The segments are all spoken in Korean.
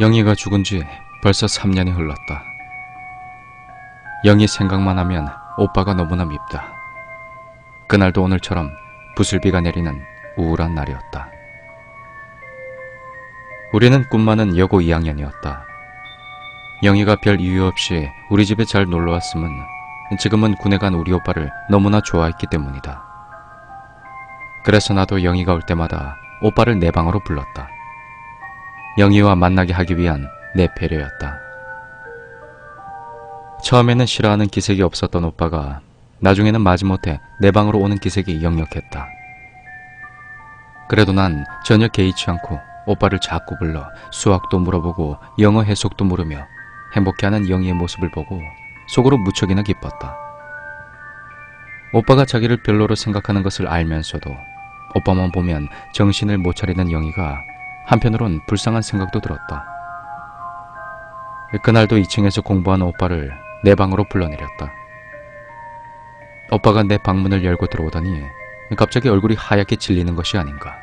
영희가 죽은 지 벌써 3년이 흘렀다. 영희 생각만 하면 오빠가 너무나 밉다. 그날도 오늘처럼 부슬비가 내리는 우울한 날이었다. 우리는 꿈 많은 여고 2학년이었다. 영희가 별 이유 없이 우리 집에 잘 놀러 왔음은 지금은 군에 간 우리 오빠를 너무나 좋아했기 때문이다. 그래서 나도 영희가 올 때마다 오빠를 내 방으로 불렀다. 영희와 만나게 하기 위한 내 배려였다. 처음에는 싫어하는 기색이 없었던 오빠가 나중에는 마지못해 내 방으로 오는 기색이 역력했다. 그래도 난 전혀 개의치 않고 오빠를 자꾸 불러 수학도 물어보고 영어 해석도 물으며 행복해하는 영희의 모습을 보고 속으로 무척이나 기뻤다. 오빠가 자기를 별로로 생각하는 것을 알면서도 오빠만 보면 정신을 못 차리는 영희가 한편으론 불쌍한 생각도 들었다. 그날도 2층에서 공부하는 오빠를 내 방으로 불러내렸다. 오빠가 내 방문을 열고 들어오다니 갑자기 얼굴이 하얗게 질리는 것이 아닌가.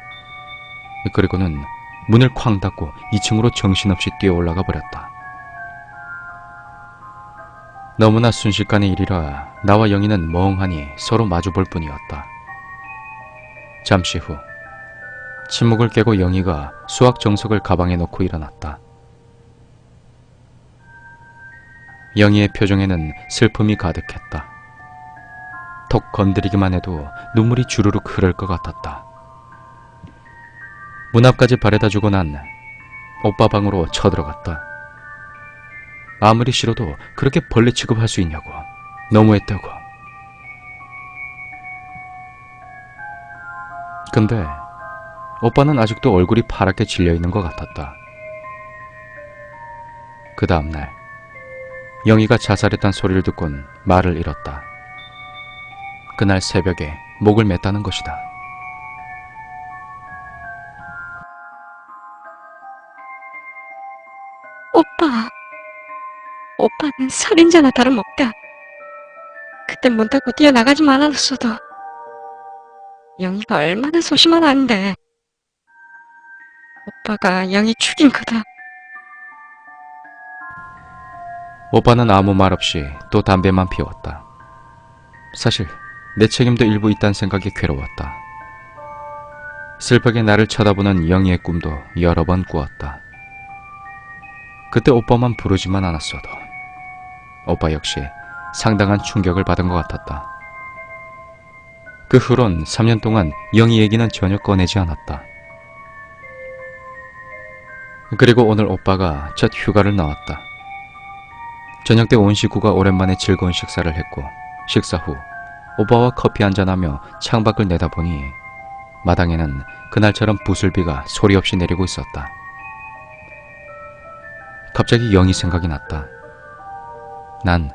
그리고는 문을 쾅 닫고 2층으로 정신없이 뛰어 올라가 버렸다. 너무나 순식간의 일이라 나와 영희는 멍하니 서로 마주 볼 뿐이었다. 잠시 후 침묵을 깨고 영희가 수학 정석을 가방에 넣고 일어났다. 영희의 표정에는 슬픔이 가득했다. 톡 건드리기만 해도 눈물이 주르륵 흐를 것 같았다. 문 앞까지 바래다 주고 난 오빠 방으로 쳐들어갔다. 아무리 싫어도 그렇게 벌레 취급할 수 있냐고. 너무했다고. 근데 오빠는 아직도 얼굴이 파랗게 질려 있는 것 같았다. 그 다음날 영희가 자살했단 소리를 듣곤 말을 잃었다. 그날 새벽에 목을 맸다는 것이다. 오빠. 오빠는 살인자나 다름없다. 그때 문 닫고 뛰어나가지만 않았어도 영희가 얼마나 소심한 아인데 오빠가 영희 죽인 거다. 오빠는 아무 말 없이 또 담배만 피웠다. 사실 내 책임도 일부 있다는 생각이 괴로웠다. 슬프게 나를 쳐다보는 영희의 꿈도 여러 번 꾸었다. 그때 오빠만 부르지만 않았어도 오빠 역시 상당한 충격을 받은 것 같았다. 그 후론 3년 동안 영희 얘기는 전혀 꺼내지 않았다. 그리고 오늘 오빠가 첫 휴가를 나왔다. 저녁 때 온 식구가 오랜만에 즐거운 식사를 했고 식사 후 오빠와 커피 한잔하며 창밖을 내다보니 마당에는 그날처럼 부슬비가 소리 없이 내리고 있었다. 갑자기 영희 생각이 났다. 난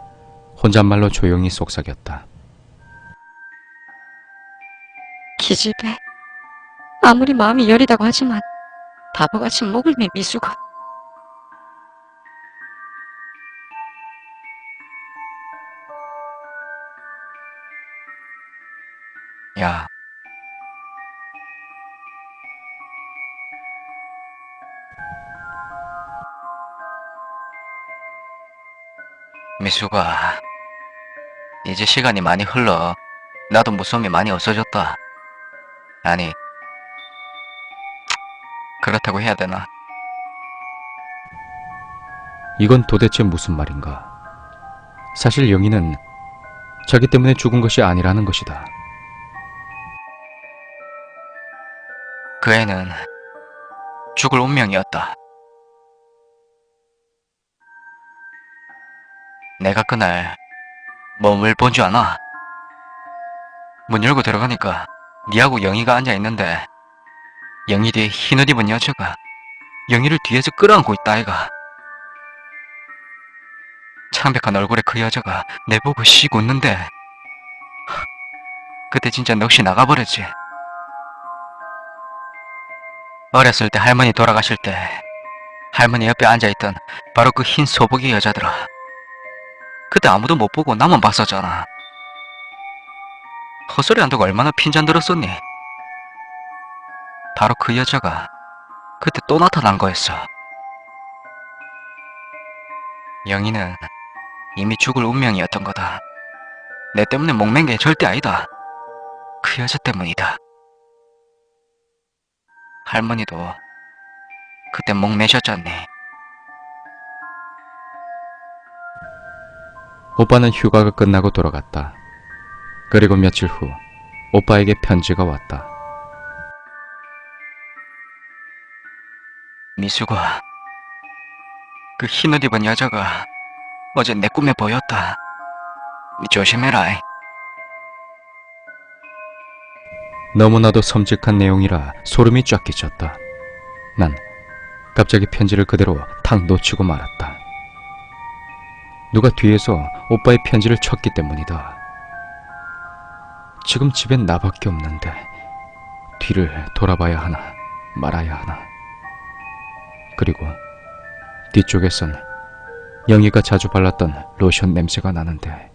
혼잣말로 조용히 속삭였다. 기집애. 아무리 마음이 여리다고 하지만 바보같이 목을 매 미수가. 야. 미수가, 이제 시간이 많이 흘러. 나도 무서움이 많이 없어졌다. 아니, 그렇다고 해야 되나? 이건 도대체 무슨 말인가? 사실 영희는 자기 때문에 죽은 것이 아니라는 것이다. 그 애는 죽을 운명이었다. 내가 그날 몸을 본줄 아나? 문 열고 들어가니까 니하고 영희가 앉아 있는데 영희 뒤에 흰옷 입은 여자가 영희를 뒤에서 끌어안고 있다 아이가. 창백한 얼굴의 그 여자가 내보고 씩 웃는데 하, 그때 진짜 넋이 나가버렸지. 어렸을 때 할머니 돌아가실 때 할머니 옆에 앉아있던 바로 그 흰 소복이 여자더라. 그때 아무도 못 보고 나만 봤었잖아. 헛소리 안 두고 얼마나 핀잔 들었었니? 바로 그 여자가 그때 또 나타난 거였어. 영희는 이미 죽을 운명이었던 거다. 내 때문에 목맨 게 절대 아니다. 그 여자 때문이다. 할머니도 그때 목매셨잖니. 오빠는 휴가가 끝나고 돌아갔다. 그리고 며칠 후 오빠에게 편지가 왔다. 미수가 그 흰옷 입은 여자가 어제 내 꿈에 보였다. 조심해라. 너무나도 섬뜩한 내용이라 소름이 쫙 끼쳤다. 난 갑자기 편지를 그대로 탁 놓치고 말았다. 누가 뒤에서 오빠의 편지를 쳤기 때문이다. 지금 집엔 나밖에 없는데 뒤를 돌아봐야 하나 말아야 하나. 그리고 뒤쪽에선 영희가 자주 발랐던 로션 냄새가 나는데